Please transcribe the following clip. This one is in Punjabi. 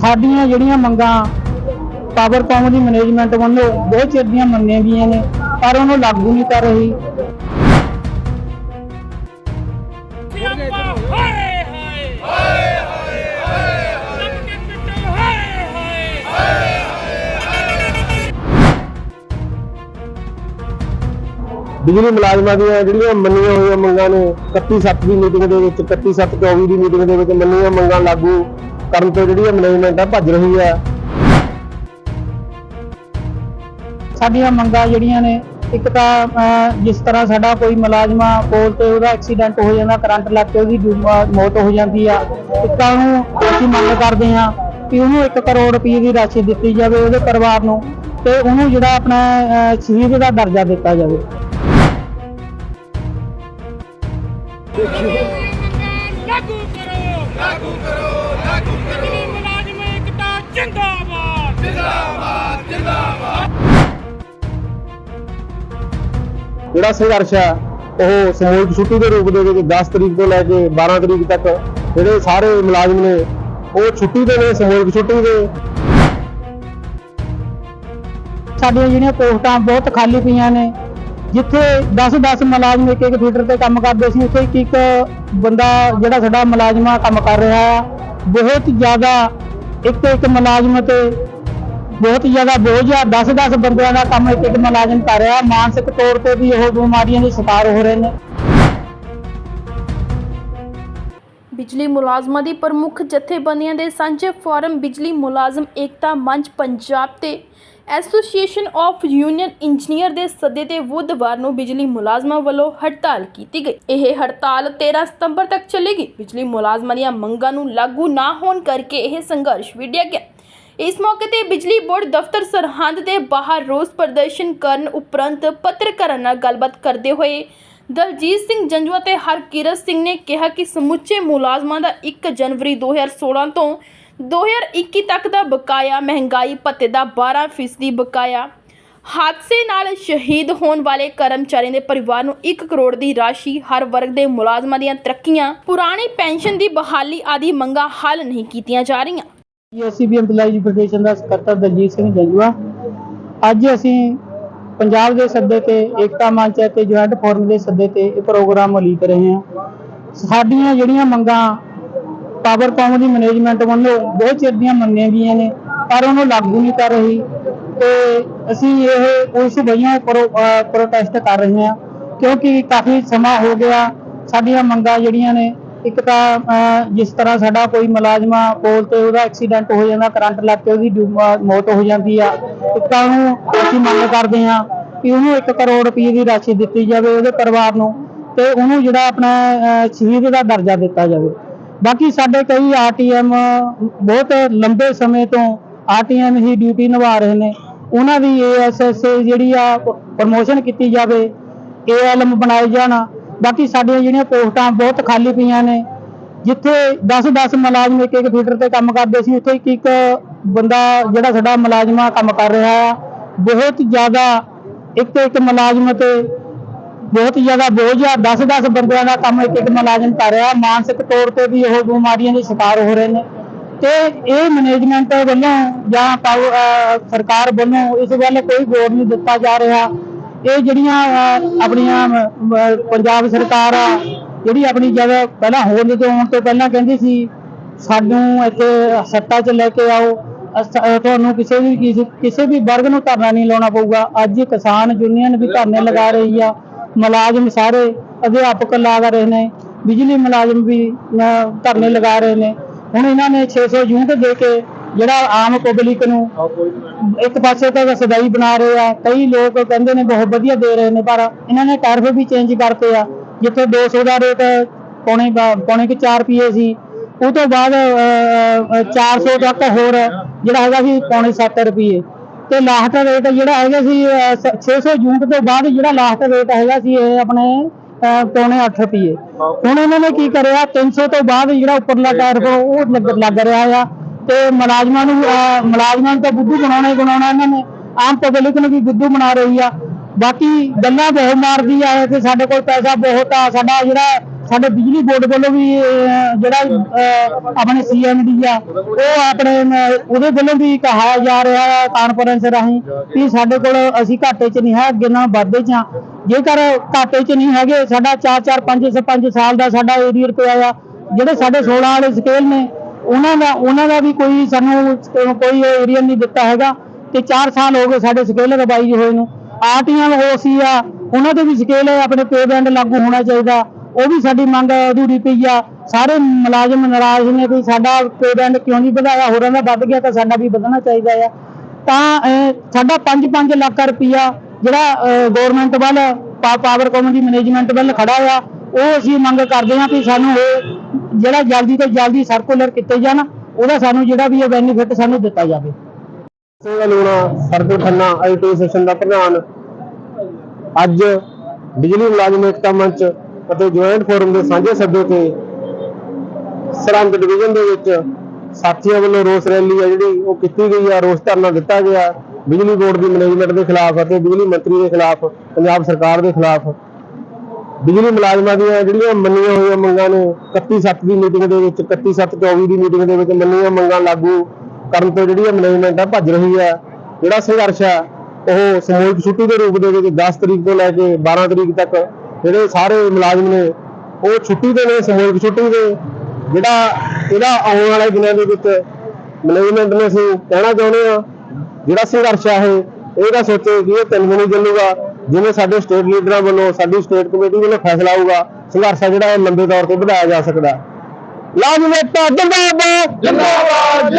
ਸਾਡੀਆਂ ਜਿਹੜੀਆਂ ਮੰਗਾਂ ਪਾਵਰਕੌਮ ਦੀ ਮੈਨੇਜਮੈਂਟ ਵੱਲੋਂ ਬਹੁਤ ਚਿਰ ਦੀਆਂ ਮੰਨੀਆਂ ਗਈਆਂ ਨੇ ਪਰ ਉਹਨੂੰ ਲਾਗੂ ਨਹੀਂ ਕਰ ਰਹੀ। ਸਿਆਪਾ ਹਾਏ ਹਾਏ ਹਾਏ ਹਾਏ ਰੱਬ ਕੇ ਪਿੱਟੋ ਹਾਏ ਹਾਏ ਬਿਜਲੀ ਮੁਲਾਜ਼ਮਾਂ ਦੀਆਂ ਜਿਹੜੀਆਂ ਮੰਨੀਆਂ ਹੋਈਆਂ ਮੰਗਾਂ ਨੇ 31/7 ਦੀ ਮੀਟਿੰਗ ਦੇ ਵਿੱਚ 31/7/24 ਦੀ ਮੀਟਿੰਗ ਦੇ ਵਿੱਚ ਮੰਨੀਆਂ ਮੰਗਾਂ ਲਾਗੂ। ਕਰਨ ਤੋਂ ਜਿਹੜੀ ਮੈਨੇਜਮੈਂਟ ਆ ਭੱਜ ਰਹੀ ਆ। ਸਾਡੀਆਂ ਮੰਗਾਂ ਜਿਹੜੀਆਂ ਨੇ ਇੱਕ ਤਾਂ ਅਹ, ਜਿਸ ਤਰ੍ਹਾਂ ਸਾਡਾ ਕੋਈ ਮੁਲਾਜ਼ਮਾ ਕੋਲ ਤੇ ਉਹਦਾ ਐਕਸੀਡੈਂਟ ਹੋ ਜਾਂਦਾ ਕਰੰਟ ਲੱਗ ਕੇ ਉਹਦੀ ਅਹ, ਮੌਤ ਹੋ ਜਾਂਦੀ ਆ। ਇੱਕ ਤਾਂ ਉਹਨੂੰ ਅਸੀਂ ਮੰਗ ਕਰਦੇ ਹਾਂ ਕਿ ਉਹਨੂੰ 1 ਕਰੋੜ ਰੁਪਏ ਦੀ ਰਾਸ਼ੀ ਦਿੱਤੀ ਜਾਵੇ ਉਹਦੇ ਪਰਿਵਾਰ ਨੂੰ ਤੇ ਉਹਨੂੰ ਜਿਹੜਾ ਆਪਣਾ ਅਹ, ਸ਼ਹੀਦ ਦਾ ਦਰਜਾ ਦਿੱਤਾ ਜਾਵੇ। ਲਾਗੂ ਕਰੋ ਲਾਗੂ ਕਰੋ। ਜਿਹੜਾ ਸੰਘਰਸ਼ ਆ ਉਹ ਸਮੂਹਿਕ ਛੁੱਟੀ ਦੇ ਰੂਪ ਦੇ ਵਿੱਚ 10 ਤਰੀਕ ਤੋਂ ਲੈ ਕੇ 12 ਤਰੀਕ ਤੱਕ ਜਿਹੜੇ ਸਾਰੇ ਮੁਲਾਜ਼ਮ ਨੇ, ਉਹ ਛੁੱਟੀ ਦੇ ਨੇ ਸਮੂਹਿਕ ਛੁੱਟੀ ਦੇ। ਸਾਡੀਆਂ ਜਿਹੜੀਆਂ ਪੋਸਟਾਂ ਬਹੁਤ ਖਾਲੀ ਪਈਆਂ ਨੇ, ਜਿੱਥੇ 10-10 ਮੁਲਾਜ਼ਮ ਇੱਕ ਇੱਕ ਫੀਟਰ ਤੇ ਕੰਮ ਕਰਦੇ ਸੀ, ਉੱਥੇ ਇੱਕ ਇੱਕ ਬੰਦਾ ਜਿਹੜਾ ਸਾਡਾ ਮੁਲਾਜ਼ਮਾ ਕੰਮ ਕਰ ਰਿਹਾ ਆ ਬਹੁਤ ਜ਼ਿਆਦਾ ਇੱਕ ਇੱਕ ਮੁਲਾਜ਼ਮ ਤੇ ਬਹੁਤ ਜ਼ਿਆਦਾ ਬੋਝ ਆ 10-10 ਬੰਦਿਆਂ ਦਾ ਕੰਮ ਇੱਕ ਇੱਕ ਮੁਲਾਜ਼ਮ ਕਰ ਰਿਹਾ। ਮਾਨਸਿਕ ਤੌਰ ਤੇ ਵੀ ਉਹ ਬਿਮਾਰੀਆਂ ਦੇ ਸ਼ਿਕਾਰ ਹੋ ਰਹੇ ਨੇ। ਬਿਜਲੀ ਮੁਲਾਜ਼ਮਾਂ ਦੀ ਪ੍ਰਮੁੱਖ ਜਥੇਬੰਦੀਆਂ ਦੇ ਸਾਂਝੇ ਫੋਰਮ ਬਿਜਲੀ ਮੁਲਾਜ਼ਮ ਏਕਤਾ ਮੰਚ ਪੰਜਾਬ ਤੇ। ਐਸੋਸੀਏਸ਼ਨ ਆਫ ਯੂਨੀਅਨ ਇੰਜੀਨੀਅਰ ਦੇ ਸੱਦੇ ਤੇ ਬੁੱਧਵਾਰ ਨੂੰ ਬਿਜਲੀ ਮੁਲਾਜ਼ਮਾਂ ਵੱਲੋਂ ਹੜਤਾਲ ਕੀਤੀ ਗਈ। ਇਹ ਹੜਤਾਲ 13 ਸਤੰਬਰ ਤੱਕ ਚੱਲੇਗੀ। ਬਿਜਲੀ ਮੁਲਾਜ਼ਮਾਂ ਦੀਆਂ ਮੰਗਾਂ ਨੂੰ ਲਾਗੂ ਨਾ ਹੋਣ ਕਰਕੇ ਇਹ ਸੰਘਰਸ਼ ਵਿੱਢਿਆ ਗਿਆ। ਇਸ ਮੌਕੇ ਤੇ ਬਿਜਲੀ ਬੋਰਡ ਦਫ਼ਤਰ ਸਰਹੰਦ ਦੇ ਬਾਹਰ ਰੋਸ ਪ੍ਰਦਰਸ਼ਨ ਕਰਨ ਉਪਰੰਤ ਪੱਤਰਕਾਰਾਂ ਨਾਲ ਗੱਲਬਾਤ ਕਰਦੇ ਹੋਏ ਦਲਜੀਤ ਸਿੰਘ ਜੰਜੂਆ ਤੇ ਹਰਕਿਰਤ ਸਿੰਘ ਨੇ ਕਿਹਾ ਕਿ ਸਮੁੱਚੇ ਮੁਲਾਜ਼ਮਾਂ ਦਾ 1 ਜਨਵਰੀ 2016 ਤੋਂ 2021 ਤੱਕ ਦਾ ਬਕਾਇਆ ਮਹਿੰਗਾਈ ਭੱਤੇ ਦਾ 12% ਬਕਾਇਆ। ਹਾਦਸੇ ਨਾਲ ਸ਼ਹੀਦ ਹੋਣ ਵਾਲੇ ਕਰਮਚਾਰੀਆਂ ਦੇ ਪਰਿਵਾਰ ਨੂੰ 1 ਕਰੋੜ ਦੀ ਰਾਸ਼ੀ ਹਰ ਵਰਗ ਦੇ ਮੁਲਾਜ਼ਮਾਂ ਦੀਆਂ ਤਰੱਕੀਆਂ, ਪੁਰਾਣੀ ਪੈਨਸ਼ਨ ਦੀ ਬਹਾਲੀ ਆਦਿ ਮੰਗਾਂ ਹੱਲ ਨਹੀਂ ਕੀਤੀਆਂ ਜਾ ਰਹੀਆਂ। ਐਸਸੀਬੀ EMPLOYEES ਫੈਡਰੇਸ਼ਨ ਦਾ ਸਕੱਤਰ ਦਲਜੀਤ ਸਿੰਘ ਜੰਜੂਆ। ਅੱਜ ਅਸੀਂ ਪੰਜਾਬ ਦੇ ਸੱਦੇ ਤੇ, ਏਕਤਾ ਮੰਚ ਤੇ ਜੁਆਇੰਟ ਫੋਰਮ ਦੇ ਸੱਦੇ ਤੇ ਇਹ ਪ੍ਰੋਗਰਾਮ ਉਲੀਕ ਰਹੇ ਹਾਂ। ਸਾਡੀਆਂ ਜਿਹੜੀਆਂ ਮੰਗਾਂ ਪਾਵਰਕੌਮ ਦੀ ਮੈਨੇਜਮੈਂਟ ਵੱਲੋਂ ਬਹੁਤ ਚਿਰ ਦੀਆਂ ਮੰਨੀਆਂ ਗਈਆਂ ਨੇ, ਪਰ ਉਹਨੂੰ ਲਾਗੂ ਨਹੀਂ ਕਰ ਰਹੀ ਤੇ ਅਸੀਂ ਇਹ ਉਸ ਵਜ੍ਹਾ ਪ੍ਰੋਟੈਸਟ ਕਰ ਰਹੇ ਹਾਂ, ਕਿਉਂਕਿ ਕਾਫੀ ਸਮਾਂ ਹੋ ਗਿਆ, ਸਾਡੀਆਂ ਮੰਗਾਂ ਜਿਹੜੀਆਂ ਨੇ ਇੱਕ ਤਾਂ ਜਿਸ ਤਰ੍ਹਾਂ ਸਾਡਾ ਕੋਈ ਮੁਲਾਜ਼ਮਾ ਕੋਲ ਤੇ ਉਹਦਾ ਐਕਸੀਡੈਂਟ ਹੋ ਜਾਂਦਾ ਕਰੰਟ ਲੱਗ ਕੇ ਉਹਦੀ ਡਿਊ- ਮੌਤ ਹੋ ਜਾਂਦੀ ਆ। ਇੱਕ ਤਾਂ ਉਹਨੂੰ ਅਸੀਂ ਮੰਗ ਕਰਦੇ ਹਾਂ ਕਿ ਉਹਨੂੰ 1 ਕਰੋੜ ਰੁਪਏ ਦੀ ਰਾਸ਼ੀ ਦਿੱਤੀ ਜਾਵੇ ਉਹਦੇ ਪਰਿਵਾਰ ਨੂੰ ਤੇ ਉਹਨੂੰ ਜਿਹੜਾ ਆਪਣਾ ਸ਼ਹੀਦ ਦਾ ਦਰਜਾ ਦਿੱਤਾ ਜਾਵੇ। ਬਾਕੀ ਸਾਡੇ ਕਈ ਆਰਟੀਐਮ ਬਹੁਤ ਲੰਬੇ ਸਮੇਂ ਤੋਂ ਆਰਟੀਐਮ ਹੀ ਡਿਊਟੀ ਨਿਭਾ ਰਹੇ ਨੇ। ਉਹਨਾਂ ਦੀ ਏਐਸਐਸ ਜਿਹੜੀ ਆ ਪ੍ਰਮੋਸ਼ਨ ਕੀਤੀ ਜਾਵੇ ਏਐਲਐਮ ਬਣਾਏ ਜਾਣ। ਬਾਕੀ ਸਾਡੀਆਂ ਜਿਹੜੀਆਂ ਪੋਸਟਾਂ ਬਹੁਤ ਖਾਲੀ ਪਈਆਂ ਨੇ, ਜਿੱਥੇ 10-10 ਮੁਲਾਜ਼ਮ ਇੱਕ ਇੱਕ ਫੀਟਰ ਤੇ ਕੰਮ ਕਰਦੇ ਸੀ, ਉੱਥੇ ਇੱਕ ਇੱਕ ਬੰਦਾ ਜਿਹੜਾ ਸਾਡਾ ਮੁਲਾਜ਼ਮਾ ਕੰਮ ਕਰ ਰਿਹਾ ਆ, ਬਹੁਤ ਜ਼ਿਆਦਾ ਇੱਕ ਇੱਕ ਮੁਲਾਜ਼ਮ ਤੇ ਬਹੁਤ ਜ਼ਿਆਦਾ ਬੋਝ ਆ 10-10 ਬੰਦਿਆਂ ਦਾ ਕੰਮ ਇੱਕ ਇੱਕ ਮੁਲਾਜ਼ਮ ਕਰ ਰਿਹਾ, ਮਾਨਸਿਕ ਤੌਰ ਤੇ ਵੀ ਉਹ ਬਿਮਾਰੀਆਂ ਦੇ ਸ਼ਿਕਾਰ ਹੋ ਰਹੇ ਨੇ। ਤੇ ਇਹ ਮੈਨੇਜਮੈਂਟ ਵੱਲੋਂ ਜਾਂ ਸਰਕਾਰ ਵੱਲੋਂ ਇਸ ਵੱਲ ਕੋਈ ਗੌਰ ਨਹੀਂ ਦਿੱਤਾ ਜਾ ਰਿਹਾ। ਇਹ ਜਿਹੜੀਆਂ ਆਪਣੀਆਂ ਪੰਜਾਬ ਸਰਕਾਰ ਆ, ਜਿਹੜੀ ਆਪਣੀ ਜਦ ਪਹਿਲਾਂ ਹੋਂਦ ਤੇ ਆਉਣ ਤੋਂ ਪਹਿਲਾਂ ਕਹਿੰਦੀ ਸੀ, ਸਾਨੂੰ ਇੱਥੇ ਸੱਤਾ 'ਚ ਲੈ ਕੇ ਆਓ। ਤੁਹਾਨੂੰ ਕਿਸੇ ਵੀ ਕਿਸੇ- ਵੀ ਵਰਗ ਨੂੰ ਧਰਨਾ ਨਹੀਂ ਲਾਉਣਾ ਪਊਗਾ। ਅੱਜ ਕਿਸਾਨ ਯੂਨੀਅਨ ਵੀ ਧਰਨੇ ਲਗਾ ਰਹੀ ਆ, ਮੁਲਾਜ਼ਮ ਸਾਰੇ ਅਧਿਆਪਕ ਲਗਾ ਰਹੇ ਨੇ, ਬਿਜਲੀ ਮੁਲਾਜ਼ਮ ਵੀ ਧਰਨੇ ਲਗਾ ਰਹੇ ਨੇ। ਹੁਣ ਇਹਨਾਂ ਨੇ 600 ਯੂਨਿਟ ਦੇ ਕੇ ਜਿਹੜਾ ਆਮ ਪਬਲਿਕ ਨੂੰ ਇੱਕ ਪਾਸੇ ਤਾਂ ਸਦਾਈ ਬਣਾ ਰਹੇ ਆ ਕਈ ਲੋਕ ਕਹਿੰਦੇ ਨੇ ਬਹੁਤ ਵਧੀਆ ਦੇ ਰਹੇ ਨੇ ਪਰ ਇਹਨਾਂ ਨੇ ਟੈਰਿਫ ਵੀ ਚੇਂਜ ਕਰਤੇ ਆ। ਜਿੱਥੇ 200 ਦਾ ਰੇਟ ਪੌਣੇ ਬਾ- ਪੌਣੇ ਕਿ 4 ਰੁਪਏ ਸੀ ਉਹ ਤੋਂ ਬਾਅਦ ਅਹ, ਅਹ, 400 ਤੱਕ ਹੋਰ ਜਿਹੜਾ ਹੈਗਾ ਸੀ ਪੌਣੇ 7 ਰੁਪਏ। ਤੇ ਲਾਸਟ ਰੇਟ ਜਿਹੜਾ ਹੈਗਾ ਸੀ ਅਹ, ਸ- 600 ਯੂਨਿਟ ਤੋਂ ਬਾਅਦ ਜਿਹੜਾ ਲਾਸਟ ਰੇਟ ਹੈਗਾ ਸੀ ਇਹ ਆਪਣੇ ਪੌਣੇ 8 ਰੁਪਏ। ਹੁਣ ਇਹਨਾਂ ਨੇ ਕੀ ਕਰਿਆ 300 ਤੋਂ ਬਾਅਦ ਜਿਹੜਾ ਉੱਪਰਲਾ ਟੈਰਿਫ ਉਹ ਲੱਗ- ਲੱਗ ਰਿਹਾ ਆ। ਤੇ ਮੁਲਾਜ਼ਮਾਂ ਨੂੰ ਅਹ, ਮੁਲਾਜ਼ਮਾਂ ਨੂੰ ਤਾਂ ਬੁੱਧੂ ਬਣਾਉਣਾ ਹੀ ਬਣਾਉਣਾ ਇਹਨਾਂ ਨੇ। ਆਮ ਪਬਲਿਕ ਨੂੰ ਵੀ ਬੁੱਧੂ ਬਣਾ ਰਹੀ ਆ। ਬਾਕੀ ਗੱਲਾਂ ਬਹੁਤ ਮਾਰਦੀ ਆ ਕਿ ਸਾਡੇ ਕੋਲ ਪੈਸਾ ਬਹੁਤ ਆ। ਸਾਡਾ ਜਿਹੜਾ ਸਾਡੇ ਬਿਜਲੀ ਬੋਰਡ ਵੱਲੋਂ ਵੀ ਅਹ, ਜਿਹੜਾ ਅਹ, ਆਪਣੇ ਸੀਐਮਡੀ ਆ ਉਹ ਆਪਣੇ ਅਮ, ਉਹਦੇ ਵੱਲੋਂ ਵੀ ਕਹਾਇਆ ਜਾ ਰਿਹਾ ਹੈ ਕਾਨਫਰੰਸ ਰਾਹੀਂ ਕਿ ਸਾਡੇ ਕੋਲ ਅਸੀਂ ਘਾਟੇ 'ਚ ਨਹੀਂ ਹੈ ਅੱਗੇ ਨਾਲ ਵਾਧੇ 'ਚ ਆ। ਜੇਕਰ ਘਾਟੇ 'ਚ ਨਹੀਂ ਹੈਗੇ ਸਾਡਾ 4-4 5-5 ਸਾਲ ਦਾ ਸਾਡਾ ਏਰੀਅਰ ਰੁਪਇਆ ਆ। ਜਿਹੜੇ ਸਾਡੇ 16 ਵਾਲੇ ਸਕੇਲ ਨੇ ਉਹਨਾਂ ਦਾ ਉਹਨਾਂ ਦਾ ਵੀ ਕੋਈ ਸਾਨੂੰ ਕੋਈ ਏਰੀਆ ਨਹੀਂ ਦਿੱਤਾ ਹੈਗਾ ਤੇ 4 ਸਾਲ ਹੋ ਗਏ ਸਾਡੇ ਸਕੇਲ ਰਵਾਈ ਹੋਏ ਨੂੰ। ਆਰਟੀਆਂ ਹੋ ਸੀ ਆ, ਉਹਨਾਂ ਦੇ ਵੀ ਸਕੇਲ ਆਪਣੇ ਪੇ ਬੈਂਡ ਲਾਗੂ ਹੋਣਾ ਚਾਹੀਦਾ। ਉਹ ਵੀ ਸਾਡੀ ਮੰਗ ਅਧੂਰੀ ਪਈ ਆ। ਸਾਰੇ ਮੁਲਾਜ਼ਮ ਨਾਰਾਜ਼ ਨੇ ਵੀ ਸਾਡਾ ਪੇ ਬੈਂਡ ਕਿਉਂ ਨਹੀਂ ਵਧਾਇਆ, ਹੋਰਾਂ ਦਾ ਵੱਧ ਗਿਆ ਤਾਂ ਸਾਡਾ ਵੀ ਵਧਣਾ ਚਾਹੀਦਾ ਆ। ਤਾਂ ਸਾਡਾ 5-5 ਲੱਖ ਰੁਪਈਆ ਜਿਹੜਾ ਗਵਰਨਮੈਂਟ ਵੱਲ, ਪਾ- ਪਾਵਰਕੌਮ ਦੀ ਮੈਨੇਜਮੈਂਟ ਵੱਲ ਖੜਾ ਆ, ਉਹ ਅਸੀਂ ਮੰਗ ਕਰਦੇ ਹਾਂ ਕਿ ਸਾਨੂੰ ਇਹ ਜਿਹੜਾ ਜਲਦੀ ਤੋਂ ਜਲਦੀ ਸਰਕੂਲਰ ਕੀਤੇ ਜਾਣ, ਉਹਦਾ ਸਾਨੂੰ ਜਿਹੜਾ ਵੀ ਇਹ ਬੈਨੀਫਿਟ ਸਾਨੂੰ ਦਿੱਤਾ ਜਾਵੇ। Singh Luna circle Khanna IT session ਦਾ ਪ੍ਰਧਾਨ ਅੱਜ ਬਿਜਲੀ ਮੁਲਾਜ਼ਮ ਏਕਤਾ ਮੰਚ ਅਤੇ ਜੁਆਇੰਟ ਫੋਰਮ ਦੇ ਸਾਂਝੇ ਸੱਦੇ ਤੇ ਸਰਹੰਦ ਡਿਵੀਜ਼ਨ ਦੇ ਵਿੱਚ ਸਾਥੀਆਂ ਵੱਲੋਂ ਰੋਸ ਰੈਲੀ ਹੈ ਜਿਹੜੀ ਉਹ ਕੀਤੀ ਗਈ ਆ। ਰੋਸ ਧਰਨਾ ਦਿੱਤਾ ਗਿਆ ਬਿਜਲੀ ਬੋਰਡ ਦੀ ਮੈਨੇਜਮੈਂਟ ਦੇ ਖਿਲਾਫ ਅਤੇ ਬਿਜਲੀ ਮੰਤਰੀ ਦੇ ਖਿਲਾਫ, ਪੰਜਾਬ ਸਰਕਾਰ ਦੇ ਖਿਲਾਫ। ਬਿਜਲੀ ਮੁਲਾਜ਼ਮਾਂ ਦੀਆਂ ਜਿਹੜੀਆਂ ਮੰਨੀਆਂ ਹੋਈਆਂ ਮੰਗਾਂ ਨੇ 31/7 ਦੀ ਮੀਟਿੰਗ ਦੇ ਵਿੱਚ 31/7/24 ਦੀ ਮੀਟਿੰਗ ਦੇ ਵਿੱਚ ਮੰਨੀਆਂ ਮੰਗਾਂ ਲਾਗੂ ਕਰਨ ਤੋਂ ਜਿਹੜੀ ਮੈਨੇਜਮੈਂਟ ਆ ਭੱਜ ਰਹੀ ਆ। ਜਿਹੜਾ ਸੰਘਰਸ਼ ਆ, ਉਹ ਸਮੂਹਿਕ ਛੁੱਟੀ ਦੇ ਰੂਪ ਦੇ ਵਿੱਚ 10 ਤਰੀਕ ਤੋਂ ਲੈ ਕੇ 12 ਤਰੀਕ ਤੱਕ ਜਿਹੜੇ ਸਾਰੇ ਮੁਲਾਜ਼ਮ ਨੇ, ਉਹ ਛੁੱਟੀ ਦੇ ਨੇ, ਸਮੂਹਿਕ ਛੁੱਟੀ ਦੇ। ਜਿਹੜਾ ਇਹਦਾ ਆਉਣ ਵਾਲੇ ਦਿਨਾਂ ਦੇ ਵਿੱਚ ਮੈਨੇਜਮੈਂਟ ਨੂੰ ਅਸੀਂ ਕਹਿਣਾ ਚਾਹੁੰਦੇ ਆ ਜਿਹੜਾ ਸੰਘਰਸ਼ ਆ ਇਹ ਇਹਦਾ ਸੋਚੋ ਕਿ ਇਹ ਤਿੰਨ ਦਿਨ ਚੱਲੂਗਾ। ਜਿਵੇਂ ਸਾਡੇ ਸਟੇਟ ਲੀਡਰਾਂ ਵੱਲੋਂ, ਸਾਡੀ ਸਟੇਟ ਕਮੇਟੀ ਵੱਲੋਂ ਫੈਸਲਾ ਆਊਗਾ, ਸੰਘਰਸ਼ ਆ ਜਿਹੜਾ ਇਹ ਲੰਬੇ ਤੌਰ ਤੇ ਵਧਾਇਆ ਜਾ ਸਕਦਾ। ਲਾਜ਼ਮੀ ਜਿੰਦਾਬਾਦ ਜਿੰਦਾਬਾਦ!